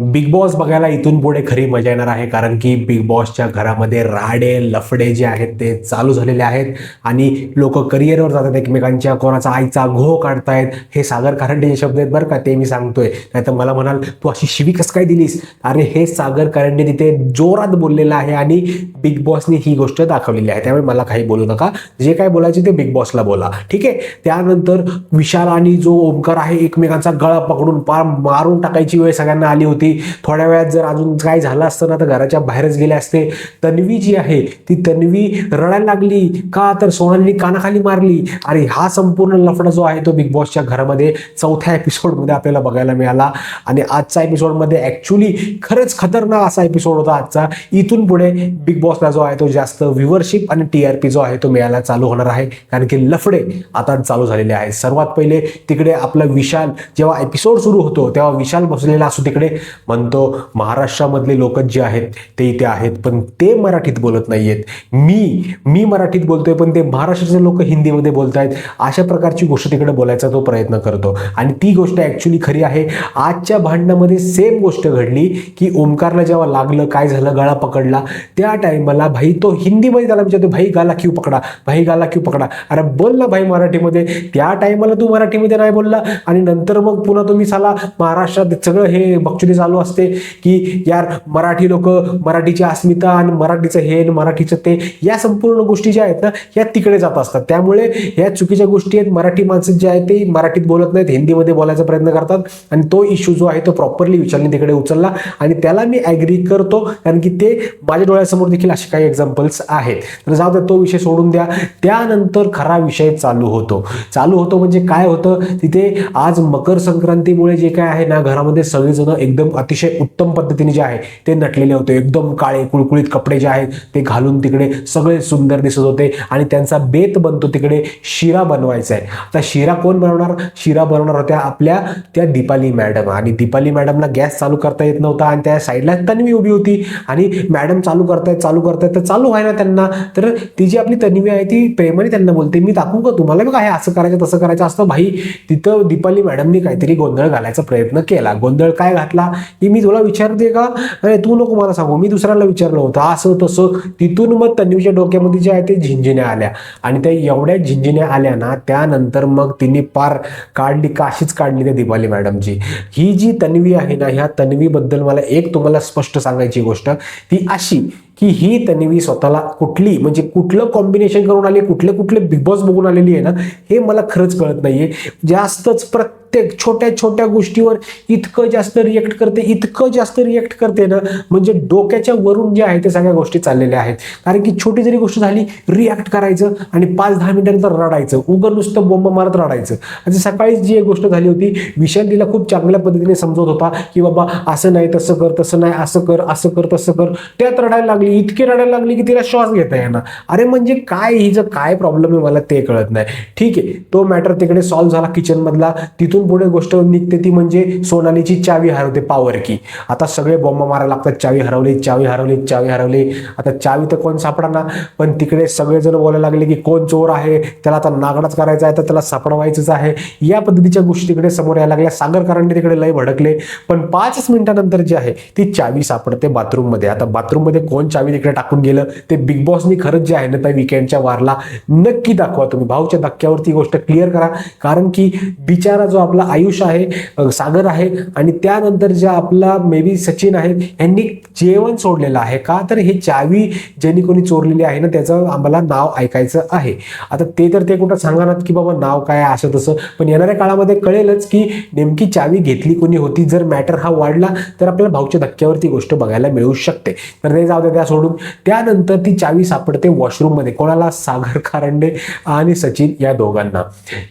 Big boss बघायला इथून पुढे खरी मजा येणार आहे कारण की बिग बॉसच्या घरामध्ये राडे लफडे जे आहेत ते चालू झालेले आहेत आणि लोक करिअरवर जातात एकमेकांच्या कोणाचा आईचा घो काढतायत हे सागर कारंडेचे शब्द आहेत बरं का ते मी सांगतोय. नाही तर मला म्हणाल तू अशी शिवी कसं काय दिलीस? अरे हे सागर कारंडे तिथे जोरात बोललेलं आहे आणि बिग बॉसने ही गोष्ट दाखवलेली आहे. त्यामुळे मला काही बोलू नका. जे काय बोलायचे ते बिग बॉसला बोला. ठीक आहे? त्यानंतर विशाल आणि जो ओमकार आहे एकमेकांचा गळा पकडून पार मारून टाकायची वेळ सगळ्यांना आली होती. थोड्या वेळात जर अजून काय झालं असतं ना तर घराच्या बाहेरच गेले असते. तन्वी जी आहे ती तन्वी रडायला लागली. का तर सोनालीने कानाखाली मारली? आणि हा संपूर्ण लफडा जो आहे तो बिग बॉसच्या घरामध्ये चौथ्या एपिसोडमध्ये आपल्याला बघायला मिळाला. आणि आजच्या एपिसोडमध्ये ॲक्च्युली खरंच खतरनाक असा एपिसोड होता आजचा. इथून पुढे बिग बॉसला जो आहे तो जास्त व्ह्युअरशिप आणि टी आर पी जो आहे तो मिळायला चालू होणार आहे. कारण की लफडे आता चालू झालेले आहेत. सर्वात पहिले तिकडे आपला विशाल जेव्हा एपिसोड सुरू होतो तेव्हा विशाल बसलेला असतो तिकडे. म्हणतो महाराष्ट्रामधले लोक जे आहेत ते इथे आहेत पण ते मराठीत बोलत नाहीयेत. मी मी मराठीत बोलतोय पण ते महाराष्ट्राचे लोक हिंदीमध्ये बोलतायत. अशा प्रकारची गोष्ट तिकडे बोलायचा तो प्रयत्न करतो. आणि ती गोष्ट ॲक्च्युली खरी आहे. आजच्या भांडणामध्ये सेम गोष्ट घडली की ओमकारला जेव्हा लागलं काय झालं गळा पकडला त्या टायमाला भाई तो हिंदीमध्ये त्याला विचारतो भाई गाला क्यू पकडा? भाई गाला क्यू पकडा? अरे बोल ना भाई मराठीमध्ये. त्या टायमाला तू मराठीमध्ये नाही बोलला. आणि नंतर मग पुन्हा तुम्ही साला महाराष्ट्रात सगळं हे बक्षुली चालू असते की यार मराठी लोक मराठीची अस्मिता आणि मराठीचं हे आणि मराठीचं ते या संपूर्ण गोष्टी ज्या आहेत ना या तिकडे जात असतात. त्यामुळे या चुकीच्या गोष्टी आहेत. मराठी माणसं जे आहेत ते मराठीत बोलत नाहीत हिंदीमध्ये बोलायचा प्रयत्न करतात आणि तो इश्यू जो आहे तो प्रॉपरली विचारने तिकडे उचलला आणि त्याला मी ॲग्री करतो कारण की ते माझ्या डोळ्यासमोर देखील असे काही एक्झाम्पल्स आहेत. तर जाऊ द्या तो विषय सोडून द्या. त्यानंतर खरा विषय चालू होतो. चालू होतो म्हणजे काय होतं? तिथे आज मकर संक्रांतीमुळे जे काय आहे ना घरामध्ये सगळेजण एकदम अतिशय उत्तम पद्धतीने जे आहे ते नटलेले होते. एकदम काळे कुळकुळीत कपडे जे आहेत ते घालून तिकडे सगळे सुंदर दिसत होते आणि त्यांचा बेत बनतो तिकडे शिरा बनवायचा आहे. आता शिरा कोण बनवणार? शिरा बनवणार होत्या आपल्या त्या दीपाली मॅडम. आणि दीपाली मॅडमला गॅस चालू करता येत नव्हता आणि त्या साईडला तन्वी उभी होती. आणि मॅडम चालू करतायत चालू करतायत तर चालू व्हायला त्यांना. तर ती जी आपली तन्वी आहे ती प्रेमाने त्यांना बोलते मी दाखवू का तुम्हाला? बी काय असं करायचं तसं करायचं असतं भाई. तिथं दीपाली मॅडमनी काहीतरी गोंधळ घालायचा प्रयत्न केला. गोंधळ काय घातला? की मी तुला विचारते का? अरे तू नको मला सांगू. मी दुसऱ्याला विचारलं होतं. असं तसं तिथून मग तन्वीच्या डोक्यामध्ये जे आहे ते झिंझिन्या आल्या. आणि त्या एवढ्या झिंजिण्या आल्या ना त्यानंतर मग तिने पार काढली काशीच काढली त्या दिपाली मॅडमची. ही जी तन्वी आहे ना ह्या तन्वीबद्दल मला एक तुम्हाला स्पष्ट सांगायची गोष्ट ती अशी की ही तन्वी स्वतःला कुठली म्हणजे कुठलं कॉम्बिनेशन करून आली कुठले कुठले बिग बॉस बघून आलेली आहे ना हे मला खरंच कळत नाहीये. जास्तच प्रत्येक छोट्या छोट्या गोष्टीवर इतकं जास्त रिएक्ट करते इतकं जास्त रिएक्ट करते ना म्हणजे डोक्याच्या वरून जे आहे ते सगळ्या गोष्टी चाललेल्या आहेत. कारण की छोटी जरी गोष्ट झाली रिॲक्ट करायचं आणि पाच दहा मिनिटानंतर रडायचं. उगं नुसतं बोंब मारत रडायचं. आणि सकाळीच जी एक गोष्ट झाली होती विशाल तिला खूप चांगल्या पद्धतीने समजवत होता की बाबा असं नाही तसं कर तसं नाही असं कर असं कर तसं कर. त्यात रडायला लागली. इतकी रडायला लागली की तिला श्वास घेता येणार अरे म्हणजे काय हिचं काय प्रॉब्लेम आहे मला ते कळत नाही. ठीक आहे तो मॅटर तिकडे सॉल्व्ह झाला किचनमधला तिथून पुढे गोष्ट निघते ती म्हणजे सोनालीची चावी हरवते पॉवर की आता सगळे बॉम्ब मारायला लागतात चावी हरवली चावी हरवली चावी हरवली. आता चावी तर कोण सापडा पण तिकडे सगळेजण बोलायला लागले की कोण चोर आहे? त्याला आता नागडाच करायचा आहे तर त्याला सापडवायचंच आहे. या पद्धतीच्या गोष्टी तिकडे समोर यायला लागल्या. सागर तिकडे लय भडकले. पण पाचच मिनिटानंतर जी आहे ती चावी सापडते बाथरूममध्ये आता बाथरूममध्ये कोण चावी तिकडे टाकून गेलं. ते बिग बॉसनी खरंच जे आहे ना त्या विकेंडच्या वारला नक्की दाखवा तुम्ही. भाऊच्या धक्क्यावरती गोष्ट क्लिअर करा. कारण की बिचारा जो आपला आयुष आहे सागर आहे आणि त्यानंतर ज्या आपला मे बी सचिन आहे यांनी जेवण सोडलेलं आहे का? तर हे चावी ज्यांनी कोणी चोरलेली आहे ना त्याचं आम्हाला नाव ऐकायचं आहे. आता ते तर ते कुठं सांगणार की बाबा नाव काय असं तसं. पण येणाऱ्या काळामध्ये कळेलच की नेमकी चावी घेतली कोणी होती. जर मॅटर हा वाढला तर आपल्याला भाऊच्या धक्क्यावरती गोष्ट बघायला मिळू शकते. तर ते जाऊ दे त्या सोडून त्यानंतर ती चावी सापडते वॉशरूममध्ये कोणाला? सागर कारंडे आणि सचिन या दोघांना.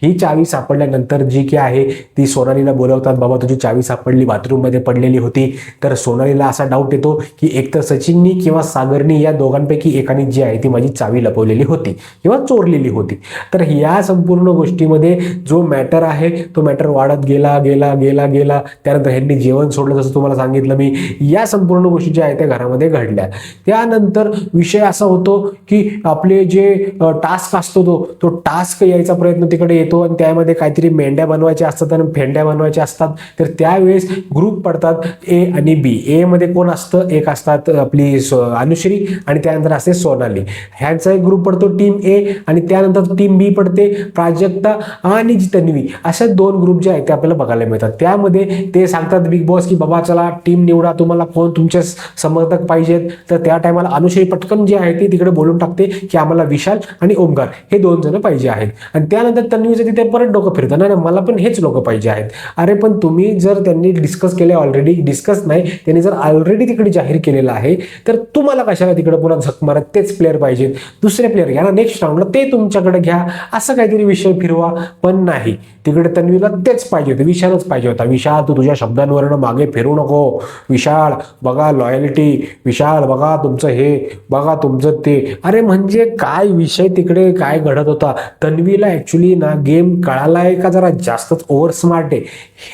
ही चावी सापडल्यानंतर जी की आहे ती सोनालीला बोलवतात बाबा तुझी चावी सापडली बाथरूममध्ये पडलेली होती. तर सोनालीला असा डाऊट येतो की एकतर सचिननी किंवा सागरनी या दोघांपैकी एकाने जी आहे ती माझी चावी लपवलेली होती किंवा चोरलेली होती. तर या संपूर्ण गोष्टीमध्ये जो मॅटर आहे तो मॅटर वाढत गेला गेला गेला गेला. त्यानंतर ह्यांनी जेवण सोडलं जसं तुम्हाला सांगितलं मी. या संपूर्ण गोष्टी ज्या आहेत त्या घरामध्ये घडल्या. त्यानंतर विषय असा होतो की आपले जे टास्क असतो तो तो टास्क यायचा प्रयत्न तिकडे येतो आणि त्यामध्ये काहीतरी मेंढ्या बनवायच्या असतात आणि फेंड्या बनवायच्या असतात. तर त्यावेळेस ग्रुप पडतात ए आणि बी ए मध्ये कोण असतं? एक असतात आपली अनुश्री आणि त्यानंतर असते सोनाली. ह्यांचा एक ग्रुप पडतो टीम ए आणि त्यानंतर टीम बी पडते प्राजक्ता आणि जितन्वी. अशा दोन ग्रुप जे आहेत ते आपल्याला बघायला मिळतात. त्यामध्ये ते सांगतात बिग बॉस की बाबा चला टीम निवडा. तुम्हाला कोण तुमचे समर्थक पाहिजेत? तर त्या टायमाला अनुषयी पटकन जे आहे ती तिकडे बोलून टाकते की आम्हाला विशाल आणि ओमकार हे दोन जण पाहिजे आहेत. आणि त्यानंतर तन्वीचं तिथे परत डोकं फिरतं. नाही मला पण हेच लोक पाहिजे आहेत. अरे पण तुम्ही जर त्यांनी डिस्कस केले ऑलरेडी डिस्कस नाही त्यांनी जर ऑलरेडी तिकडे जाहीर केलेलं आहे तर तुम्हाला कशाला तिकडे पुन्हा झक मारत? तेच प्लेअर पाहिजेत. दुसरे प्लेअर घ्या ना नेक्स्ट राऊंडला ते तुमच्याकडे घ्या. असं काहीतरी विषय फिरवा. पण नाही. तिकडे तन्वीला तेच पाहिजे होते. विशालच पाहिजे होता. विशाल तू तुझ्या शब्दांवरनं मागे फिरू नको. विशाल बघा लॉयल्टी विशाल बघा तुमचं हे बघा तुमचं ते. अरे म्हणजे काय विषय तिकडे काय घडत होता? तन्वीला ॲक्च्युली ना गेम कळालाय का जरा? जास्तच ओव्हर स्मार्ट आहे.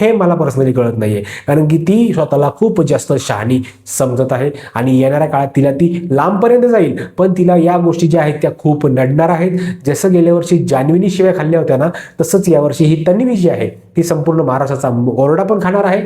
हे मला पर्सनली कळत नाही आहे कारण की ती स्वतःला खूप जास्त शहाणी समजत आहे आणि येणाऱ्या काळात तिला ती लांबपर्यंत जाईल. पण तिला या गोष्टी ज्या आहेत त्या खूप नडणार आहेत. जसं गेल्या वर्षी जान्हवीनी शिवाय खाल्ल्या होत्या ना तसंच यावर्षी ही तन्वी जी आहे ती संपूर्ण महाराष्ट्राचा ओरडा पण खाणार आहे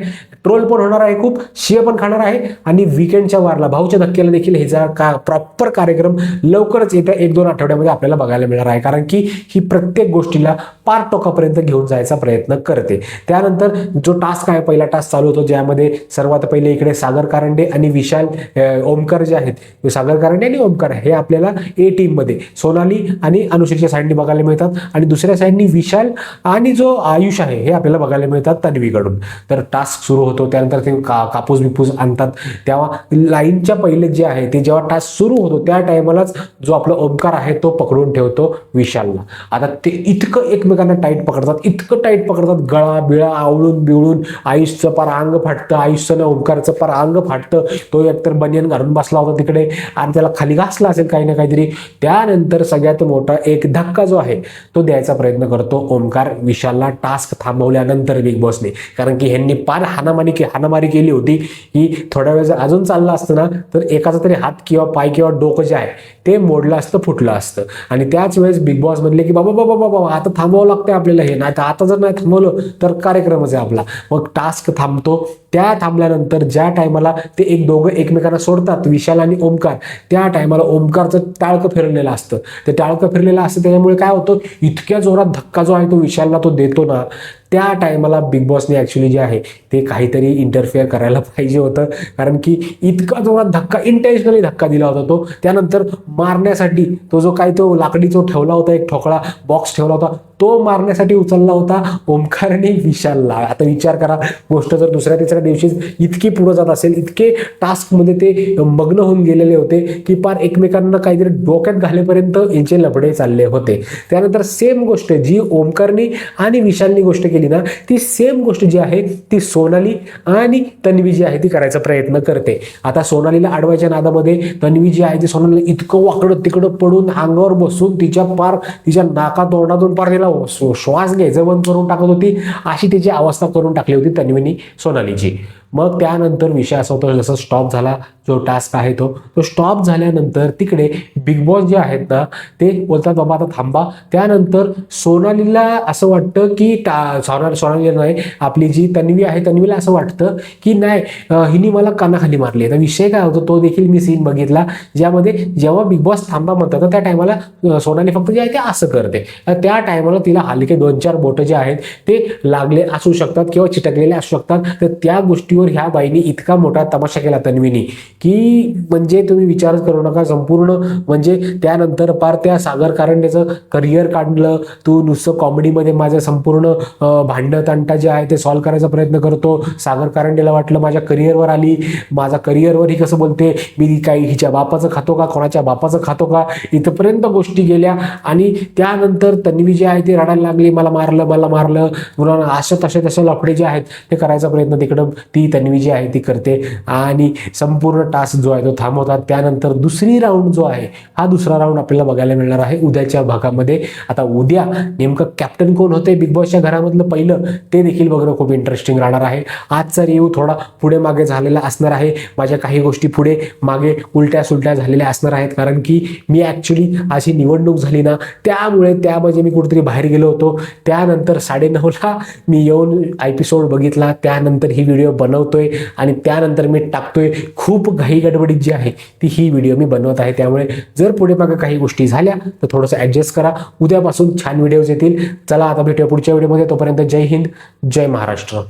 ट्रोल पण होणार आहे खूप शिय पण खाणार आहे आणि विकेंडच्या वारला भाऊच्या धक्क्याला देखील हे जा का प्रॉपर कार्यक्रम लवकरच येत्या एक दोन आठवड्यामध्ये आपल्याला बघायला मिळणार आहे. कारण की ही प्रत्येक गोष्टीला पार टोकापर्यंत घेऊन जायचा प्रयत्न करते. त्यानंतर जो टास्क आहे पहिला टास्क चालू होतो ज्यामध्ये सर्वात पहिले इकडे सागर कारंडे आणि विशाल ओमकर ओमकार जे आहेत सागर कारंडे आणि ओमकार हे आपल्याला ए टीममध्ये सोनाली आणि अनुश्रीच्या साईडनी बघायला मिळतात आणि दुसऱ्या साईडनी विशाल आणि जो आयुष आहे हे आपल्याला बघायला मिळतात तन्वीकडून. तर टास्क सुरू होतो त्यानंतर ते का कापूस बिपूस आणतात. तेव्हा लाईनच्या पहिले जे आहे ते जेव्हा टास्क सुरू होतो त्या टायमालाच जो आपला ओमकार आहे तो पकडून ठेवतो विशालला. आता ते इतकं एकमेक एकमेकांना टाईट पकडतात. इतकं टाईट पकडतात. गळा बिळा आवळून बिवळून आयुषचं पार अंग फाटतं. आयुषचं ना ओमकारचं पार अंग फाटतं. तो एकतर बनियन घालून बसला होता तिकडे आणि त्याला खाली घासला असेल काही ना काहीतरी. त्यानंतर सगळ्यात मोठा एक धक्का जो आहे तो द्यायचा प्रयत्न करतो. ओमकार विशालला टास्क थांबवल्यानंतर बिग बॉसने कारण की ह्यांनी पार हानामारी के हानामारी केली होती. की थोड्या वेळ जर अजून चाललं असतं ना तर एकाचा तरी हात किंवा पाय किंवा डोकं जे आहे ते मोडलं असतं फुटलं असतं. आणि त्याच वेळेस बिग बॉस म्हणले की बाबा बाबा बाबा आता थांबवावं लागतंय आपल्याला हे. नाही तर आता जर नाही थांबवलं तर कार्यक्रमच आहे आपला. मग टास्क थांबतो. त्या थांबल्यानंतर ज्या टायमाला ते एक दोघं एकमेकांना सोडतात विशाल आणि ओमकार त्या टायमाला ओमकारचं टाळकं फिरलेलं असतं. ते टाळकं फिरलेलं असतं त्याच्यामुळे काय होतं? इतक्या जोरात धक्का जो आहे तो विशालला तो देतो ना. त्या टायमाला बिग बॉसने ॲक्च्युली जे आहे ते काहीतरी इंटरफेअर करायला पाहिजे होतं. कारण की इतका जोरात धक्का इंटेन्शनली धक्का दिला होता तो. त्यानंतर मारण्यासाठी तो जो काही तो लाकडी जो ठेवला होता एक ठोकळा बॉक्स ठेवला होता तो मारण्यासाठी उचलला होता. ओमकारने विशालला. आता विचार करा गोष्ट जर दुसऱ्या तिसऱ्या दिवशी इतकी पुढे जात असेल इतके टास्कमध्ये ते मग्न होऊन गेलेले होते की पार एकमेकांना काहीतरी डोक्यात घालेपर्यंत यांचे लपडे चालले होते. त्यानंतर सेम गोष्ट जी ओमकारनी आणि विशालनी गोष्ट केली ना ती सेम गोष्ट जी आहे ती सोनाली आणि तन्वी जी आहे ती करायचा प्रयत्न करते. आता सोनालीला अडवायच्या नादामध्ये तन्वी जी आहे ती सोनालीला इतकं वाकडं तिकडं पडून अंगावर बसून तिच्या पार तिच्या नाका तोंडातून पार तिला श्वास घ्यायचं बंद करून टाकत होती. अशी तिची अवस्था करून टाकली होती तन्वीनी सोनालीची. मग त्यानंतर विषय असा होता जसं स्टॉप झाला जो टास्क आहे तो तो स्टॉप झाल्यानंतर तिकडे बिग बॉस जे आहेत ना ते बोलतात बाबा आता थांबा. त्यानंतर सोनालीला असं वाटतं की टा सोना सोनाली नाही आपली जी तन्वी आहे तन्वीला असं वाटतं की नाही हिने मला कानाखाली मारली तर विषय काय होतो तो देखील मी सीन बघितला ज्यामध्ये जेव्हा बिग बॉस थांबा म्हणतात तर त्या टायमाला सोनाली फक्त जे आहे ते असं करते. तर त्या टायमाला तिला हलके दोन चार बोटं जे आहेत ते लागले असू शकतात किंवा चिटकलेले असू शकतात. तर त्या गोष्टी गोष्टीवर ह्या बाईने इतका मोठा तमाशा केला तन्वीनी की म्हणजे तुम्ही विचारच करू नका संपूर्ण म्हणजे त्यानंतर पार त्या सागर कारंडेचं करिअर काढलं तू नुसतं कॉमेडीमध्ये माझं संपूर्ण अं, भांडण तंटा जे आहे ते सॉल्व्ह करायचा प्रयत्न करतो. सागर कारंडेला वाटलं माझ्या करिअरवर आली. माझा करिअरवर ही कसं बोलते मी काही हिच्या बापाचं खातो का कोणाच्या बापाचं खातो का? इथपर्यंत गोष्टी गेल्या आणि त्यानंतर तन्वी जी आहे ती रडायला लागली मला मारलं मला मारलं. पुन्हा अशा तसे तसे लफडे जे आहेत ते करायचा प्रयत्न तिकडं ती तन्वी जी आहे ती करते. आणि संपूर्ण टास्क जो आहे तो थांबवतात. त्यानंतर दुसरी राऊंड जो आहे हा दुसरा राऊंड आपल्याला बघायला मिळणार आहे उद्याच्या भागामध्ये. आता उद्या नेमकं कॅप्टन कोण होते? बिग बॉसच्या घरामधलं पहिलं ते देखील बघणं खूप इंटरेस्टिंग राहणार आहे. आजचा रिव्ह्यू थोडा पुढे मागे झालेला असणार आहे. माझ्या काही गोष्टी पुढे मागे उलट्या सुलट्या झालेल्या असणार आहेत. कारण की मी ॲक्च्युली अशी निवडणूक झाली ना त्यामुळे त्यामध्ये मी कुठेतरी बाहेर गेलो होतो. त्यानंतर साडेनऊला मी येऊन एपिसोड बघितला. त्यानंतर ही व्हिडिओ बनवतोय आणि त्यानंतर मी टाकतोय. खूप घाई गडबडीत जी आहे ती ही व्हिडिओ मी बनवत आहे. त्यामुळे जर पुढे मागे काही गोष्टी झाल्या तर थोडंसं ॲडजस्ट करा. उद्यापासून छान व्हिडिओज येतील. चला आता भेटूया पुढच्या व्हिडिओमध्ये तोपर्यंत जय हिंद जय महाराष्ट्र.